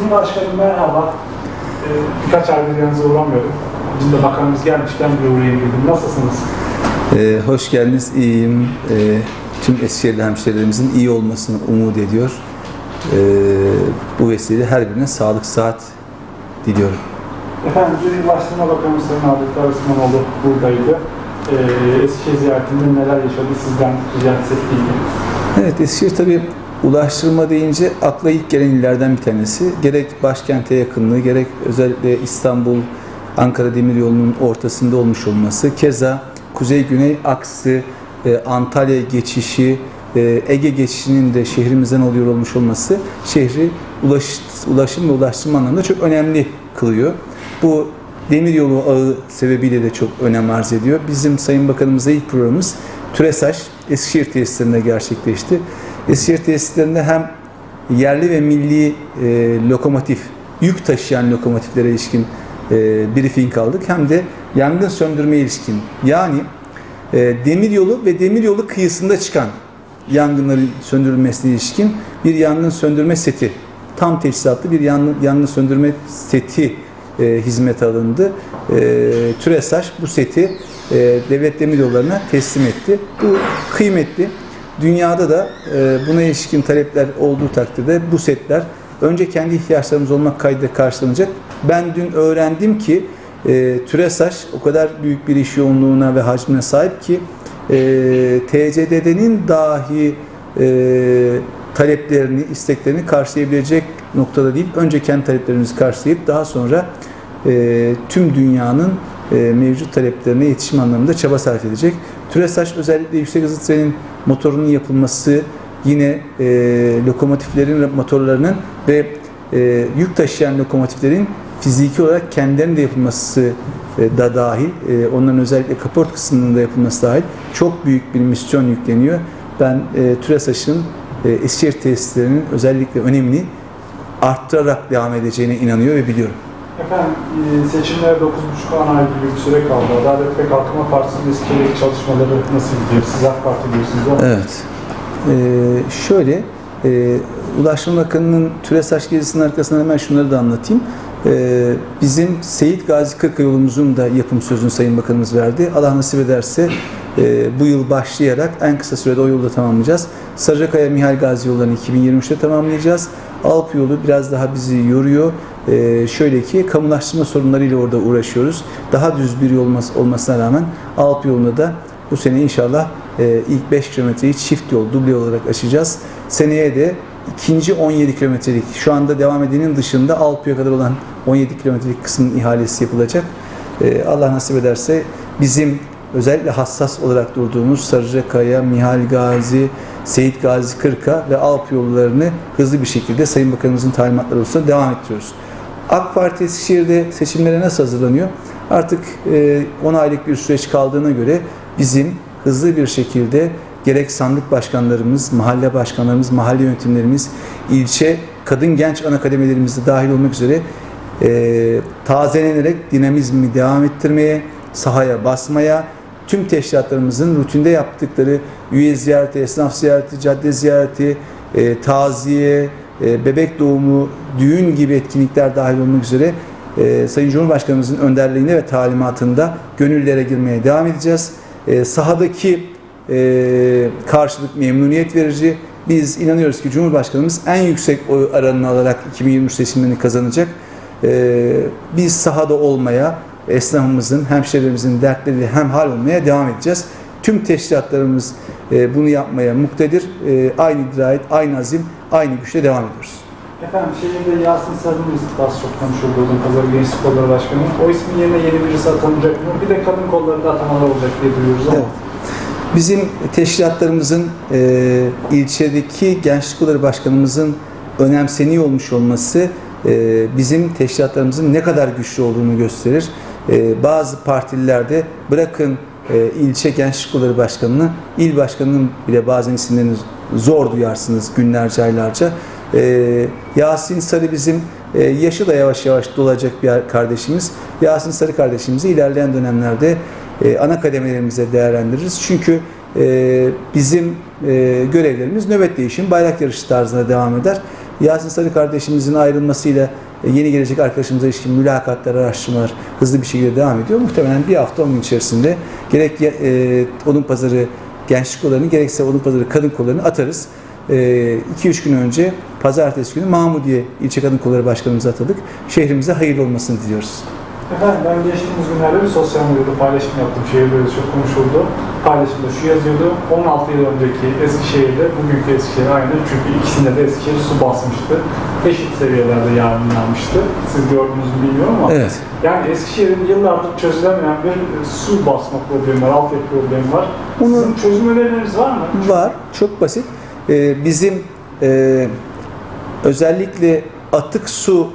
Cumhurbaşkanım merhaba. Ee, birkaç aydır yanınıza uğramıyordum. Bizim de bakanımız gelmişken bir uğrayayım dedim. Nasılsınız? Ee, hoş geldiniz, iyiyim. Ee, tüm Eskişehirli hemşehrilerimizin iyi olmasını umut ediyor. Ee, bu vesileyle her birine sağlık, sıhhat diliyorum. Efendim, dün Ulaştırma Bakanımız Sayın Adetler Osmanoğlu buradaydı. Ee, Eskişehir ziyaretinde neler yaşadı sizden rica etsek. Evet, Eskişehir tabii ulaştırma deyince akla ilk gelen illerden bir tanesi. Gerek başkente yakınlığı, gerek özellikle İstanbul, Ankara Demiryolu'nun ortasında olmuş olması, keza kuzey-güney aksı, e, Antalya geçişi, e, Ege geçişinin de şehrimizden oluyor olmuş olması şehri ulaş, ulaşım ve ulaştırma anlamında çok önemli kılıyor. Bu demiryolu ağı sebebiyle de çok önem arz ediyor. Bizim Sayın Bakanımızla ilk programımız TÜRESAŞ Eskişehir tesislerinde gerçekleşti. Eskişehir tesislerinde hem yerli ve milli e, lokomotif, yük taşıyan lokomotiflere ilişkin e, briefing aldık. Hem de yangın söndürme ilişkin. Yani e, demiryolu ve demiryolu kıyısında çıkan yangınların söndürülmesine ilişkin bir yangın söndürme seti, tam teçhizatlı bir yangın, yangın söndürme seti e, hizmete alındı. E, TÜRESAŞ bu seti e, devlet demiryollarına teslim etti. Bu kıymetli. Dünyada da e, buna ilişkin talepler olduğu takdirde bu setler önce kendi ihtiyaçlarımız olmak kaydıyla karşılanacak. Ben dün öğrendim ki e, TÜRESAŞ o kadar büyük bir iş yoğunluğuna ve hacmine sahip ki e, TCDD'nin dahi e, taleplerini, isteklerini karşılayabilecek noktada değil. Önce kendi taleplerimizi karşılayıp daha sonra tüm dünyanın e, mevcut taleplerine yetişim anlamında çaba sarf edecek. TÜRESAŞ özellikle yüksek hızlı trenin motorunun yapılması, yine e, lokomotiflerin motorlarının ve e, yük taşıyan lokomotiflerin fiziki olarak kendilerinin de yapılması e, da dahil, e, onların özellikle kaport kısmının da yapılması dahil çok büyük bir misyon yükleniyor. Ben e, TÜRESAŞ'ın e, Eskişehir tesislerinin özellikle önemini arttırarak devam edeceğine inanıyor ve biliyorum. Efendim, e, seçimlere 9,5 an ay gibi bir süre kaldı. Adalet ve Kalkınma Partisi'nin Eskişehir'deki çalışmaları nasıl gidiyor? Siz AK Parti diyorsunuz ama Evet. Ee, şöyle, e, Ulaştırma Bakanı'nın TÜRESAŞ gezisinin arkasından hemen şunları da anlatayım. Ee, bizim Seyit Gazi Kırka yolumuzun da yapım sözünü Sayın Bakanımız verdi. Allah nasip ederse e, bu yıl başlayarak en kısa sürede o yolu da tamamlayacağız. Sarıkaya Mihal Gazi yollarını 2023'te tamamlayacağız. Alp yolu biraz daha bizi yoruyor. Ee, şöyle ki kamulaştırma sorunlarıyla orada uğraşıyoruz. Daha düz bir yol olması- olmasına rağmen Alp yolunda da bu sene inşallah e, ilk 5 kilometreyi çift yol, duble olarak açacağız. Seneye de ikinci 17 kilometrelik, şu anda devam edenin dışında Alpı'ya kadar olan 17 kilometrelik kısmın ihalesi yapılacak. E, Allah nasip ederse bizim özellikle hassas olarak durduğumuz Sarıcakaya, Mihal Gazi, Seyit Gazi Kırka ve Alp yollarını hızlı bir şekilde Sayın Bakanımızın talimatları olsun devam ettiriyoruz. AK Parti Eskişehir'de seçimlere nasıl hazırlanıyor? Artık e, 10 aylık bir süreç kaldığına göre bizim hızlı bir şekilde gerek sandık başkanlarımız, mahalle başkanlarımız, mahalle yönetimlerimiz, ilçe, kadın genç ana kademelerimizde dahil olmak üzere e, tazelenerek dinamizmi devam ettirmeye, sahaya basmaya, tüm teşkilatlarımızın rutinde yaptıkları üye ziyareti, esnaf ziyareti, cadde ziyareti, e, taziye, e, bebek doğumu, düğün gibi etkinlikler dahil olmak üzere e, Sayın Cumhurbaşkanımızın önderliğinde ve talimatında gönüllere girmeye devam edeceğiz. E, sahadaki e, karşılık memnuniyet verici. Biz inanıyoruz ki Cumhurbaşkanımız en yüksek oy oranını alarak 2023 seçimlerini kazanacak. E, biz sahada olmaya, esnafımızın, hemşehrilerimizin dertleriyle hemhal olmaya devam edeceğiz. Tüm teşkilatlarımız e, bunu yapmaya muktedir. E, aynı dirayet, aynı azim, aynı güçle devam ediyoruz. Efendim şehirde Yasin Sarı'nın az çok konuşuldu Odun Pazarı Gençlik Kolları Başkanı. O ismin yerine yeni birisi atanacak mı? Bir de kadın kolları da atamalar olacak diye duyuyoruz ama. Evet. Bizim teşkilatlarımızın e, ilçedeki Gençlik Kolları Başkanımızın önemseniyor olmuş olması e, bizim teşkilatlarımızın ne kadar güçlü olduğunu gösterir. E, bazı partilerde bırakın e, ilçe Gençlik Kolları Başkanı'nı, il başkanının bile bazen isimlerini zor duyarsınız günlerce, aylarca. E, Yasin Sarı bizim e, yaşı da yavaş yavaş dolacak bir kardeşimiz. Yasin Sarı kardeşimizi ilerleyen dönemlerde e, ana kademelerimize değerlendiririz. Çünkü bizim görevlerimiz nöbet değişim, bayrak yarışı tarzında devam eder. Yasin Sarı kardeşimizin ayrılmasıyla yeni gelecek arkadaşımıza ilişkin mülakatlar, araştırmalar hızlı bir şekilde devam ediyor. Muhtemelen bir hafta 10 gün içerisinde gerek e, odun pazarı gençlik kollarını gerekse odun pazarı kadın kollarını atarız. 2-3 gün önce pazartesi günü Mahmudiye İlçe Kadın Kolları Başkanımıza atadık. Şehrimize hayırlı olmasını diliyoruz. Efendim ben geçtiğimiz günlerde bir sosyal medyada paylaşım yaptım. Şehirde de çok konuşuldu. Paylaşımda şu yazıyordu. 16 yıl önceki Eskişehir'de bugünkü Eskişehir aynı. Çünkü ikisinde de Eskişehir su basmıştı. Eşit seviyelerde yağmur yağmıştı. Siz gördünüz mü bilmiyorum ama. Evet. Yani Eskişehir'in yıllardır çözülemeyen bir su basma problemi var, altyapı problemi var. Onu- Sizin çözüm önerileriniz var mı? Var. Çok basit. Ee, bizim e, özellikle atık su,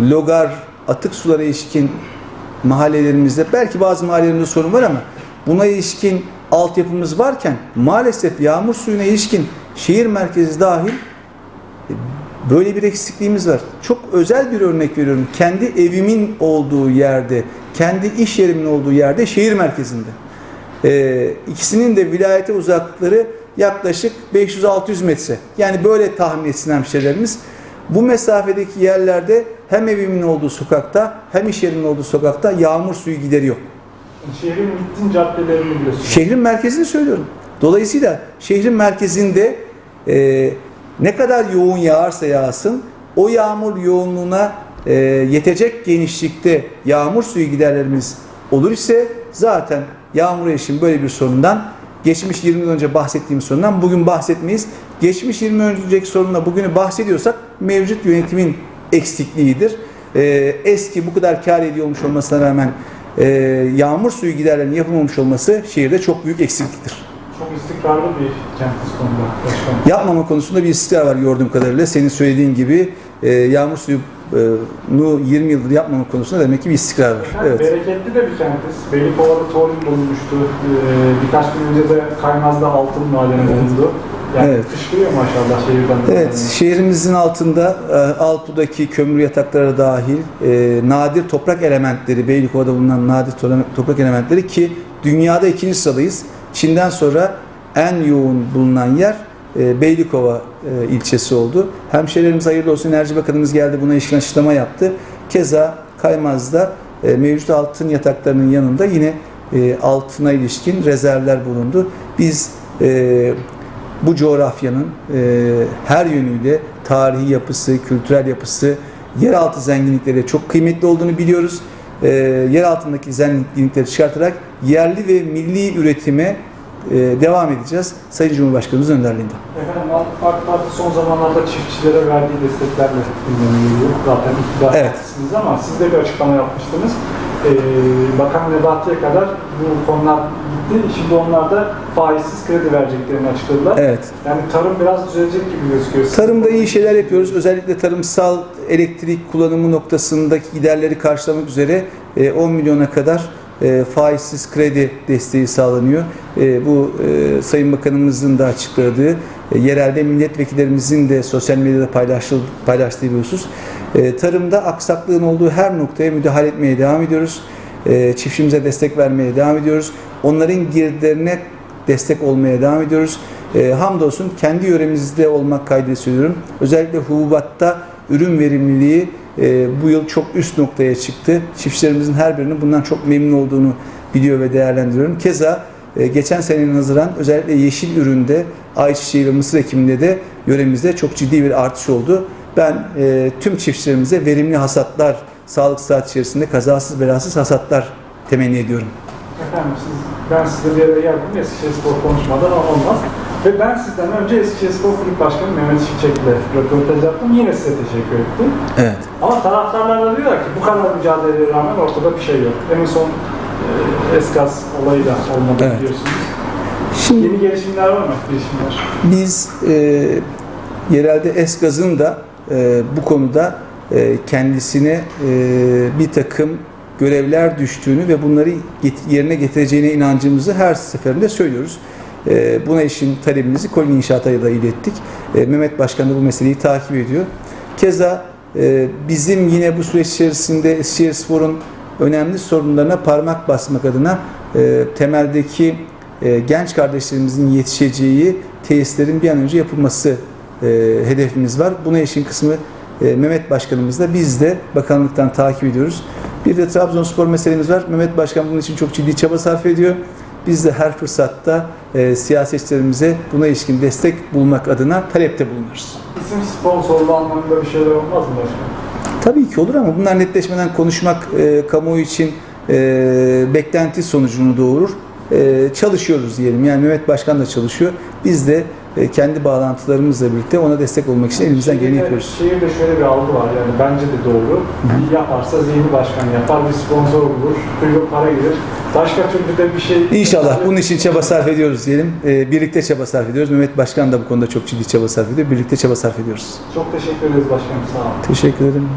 logar, atık sulara ilişkin mahallelerimizde belki bazı mahallelerimizde sorun var ama buna ilişkin altyapımız varken maalesef yağmur suyuna ilişkin şehir merkezi dahil e, böyle bir eksikliğimiz var. Çok özel bir örnek veriyorum. Kendi evimin olduğu yerde, kendi iş yerimin olduğu yerde şehir merkezinde. Ee, ikisinin de vilayete uzaklıkları yaklaşık 500-600 metre. Yani böyle tahmin etsin hemşehrilerimiz. Bu mesafedeki yerlerde hem evimin olduğu sokakta hem iş yerimin olduğu sokakta yağmur suyu gideri yok. Şehrin bütün caddelerini biliyorsunuz. Şehrin merkezini söylüyorum. Dolayısıyla şehrin merkezinde e, ne kadar yoğun yağarsa yağsın o yağmur yoğunluğuna e, yetecek genişlikte yağmur suyu giderlerimiz olur ise zaten yağmur erişim böyle bir sorundan geçmiş 20 yıl önce bahsettiğim sorundan bugün bahsetmeyiz. Geçmiş 20 yıl önceki sorunla bugünü bahsediyorsak mevcut yönetimin eksikliğidir. E, eski bu kadar kar ediyor olmuş olmasına rağmen e, yağmur suyu giderlerinin yapılmamış olması şehirde çok büyük eksikliktir. Çok istikrarlı bir kentiz konuda başkanım. Yapmama konusunda bir istikrar var gördüğüm kadarıyla. Senin söylediğin gibi e, yağmur suyunu 20 yıldır yapmama konusunda demek ki bir istikrar var. Evet. Bereketli de bir kentiz. Beylikova'da toryum bulunmuştu. Ee, birkaç gün önce de Kaymaz'da altın madeni bulundu. Yani Evet. fışkırıyor maşallah şehirden. de. Evet, şehrimizin altında e, Alpu'daki kömür yatakları dahil e, nadir toprak elementleri, Beylikova'da bulunan nadir to- toprak elementleri ki dünyada ikinci sıradayız. Çin'den sonra en yoğun bulunan yer e, Beylikova e, ilçesi oldu. Hemşehrilerimiz hayırlı olsun Enerji Bakanımız geldi buna ilişkin açıklama yaptı. Keza Kaymaz'da e, mevcut altın yataklarının yanında yine e, altına ilişkin rezervler bulundu. Biz e, bu coğrafyanın e, her yönüyle tarihi yapısı, kültürel yapısı, yeraltı zenginlikleri çok kıymetli olduğunu biliyoruz. E, yer altındaki zenginlikleri çıkartarak yerli ve milli üretime e, devam edeceğiz. Sayın Cumhurbaşkanımızın önderliğinde. Efendim AK Parti son zamanlarda çiftçilere verdiği desteklerle gündeme geliyor. Zaten iktidar Evet. ama siz de bir açıklama yapmıştınız. Ee, Bakan Nebati'ye kadar bu konular gitti. Şimdi onlar da faizsiz kredi vereceklerini açıkladılar. Evet. Yani tarım biraz düzelecek gibi gözüküyor. Tarımda iyi şeyler yapıyoruz. Özellikle tarımsal elektrik kullanımı noktasındaki giderleri karşılamak üzere e, 10 milyona kadar e, faizsiz kredi desteği sağlanıyor. E, Bu e, Sayın Bakanımızın da açıkladığı, e, yerelde milletvekillerimizin de sosyal medyada paylaştığı bir husus. E, Tarımda aksaklığın olduğu her noktaya müdahale etmeye devam ediyoruz. E, Çiftçimize destek vermeye devam ediyoruz. Onların girdilerine destek olmaya devam ediyoruz. E, hamdolsun kendi yöremizde olmak kaydıyla söylüyorum. Özellikle hububatta ürün verimliliği e, bu yıl çok üst noktaya çıktı. Çiftçilerimizin her birinin bundan çok memnun olduğunu biliyor ve değerlendiriyorum. Keza e, geçen senenin nazaran özellikle yeşil üründe, ayçiçeği ve mısır ekiminde de yöremizde çok ciddi bir artış oldu. Ben e, tüm çiftçilerimize verimli hasatlar, sağlık saat içerisinde kazasız belasız hasatlar temenni ediyorum. Efendim siz, ben size bir yere geldim Eskişehir Spor konuşmadan olmaz. Ve ben sizden önce Eskişehir Spor Kulüp Başkanı Mehmet Şimşek'le röportaj yaptım. Yine size teşekkür ettim. Evet. Ama taraftarlar da diyorlar ki bu kadar mücadeleye rağmen ortada bir şey yok. En son e, Eskas olayı da olmadı Evet. biliyorsunuz. Şimdi Yeni gelişimler var mı? Gelişimler. Biz e, yerelde Esgaz'ın da e, bu konuda e, kendisine e, bir takım görevler düştüğünü ve bunları yerine getireceğine inancımızı her seferinde söylüyoruz. E, buna işin talebimizi Kolin İnşaat'a da ilettik. E, Mehmet Başkan da bu meseleyi takip ediyor. Keza e, bizim yine bu süreç içerisinde Eskişehir Spor'un önemli sorunlarına parmak basmak adına e, temeldeki e, genç kardeşlerimizin yetişeceği tesislerin bir an önce yapılması e, hedefimiz var. Buna işin kısmı e, Mehmet Başkanımız da biz de bakanlıktan takip ediyoruz. Bir de Trabzonspor meselemiz var. Mehmet Başkan bunun için çok ciddi çaba sarf ediyor. Biz de her fırsatta e, siyasetçilerimize buna ilişkin destek bulmak adına talepte bulunuruz. İsim sponsorluğu anlamında bir şeyler olmaz mı başkanım? Tabii ki olur ama bunlar netleşmeden konuşmak e, kamuoyu için e, beklenti sonucunu doğurur. E, çalışıyoruz diyelim. Yani Mehmet Başkan da çalışıyor. Biz de kendi bağlantılarımızla birlikte ona destek olmak için elimizden geleni yapıyoruz. Şehirde şöyle bir algı var yani bence de doğru. İyi yaparsa zihni başkan yapar, bir sponsor bulur, kulübe para gelir. Başka türlü de bir şey... İnşallah bunun için çaba sarf ediyoruz diyelim. E, birlikte çaba sarf ediyoruz. Mehmet Başkan da bu konuda çok ciddi çaba sarf ediyor. Birlikte çaba sarf ediyoruz. Çok teşekkür ederiz başkanım, sağ olun. Teşekkür ederim.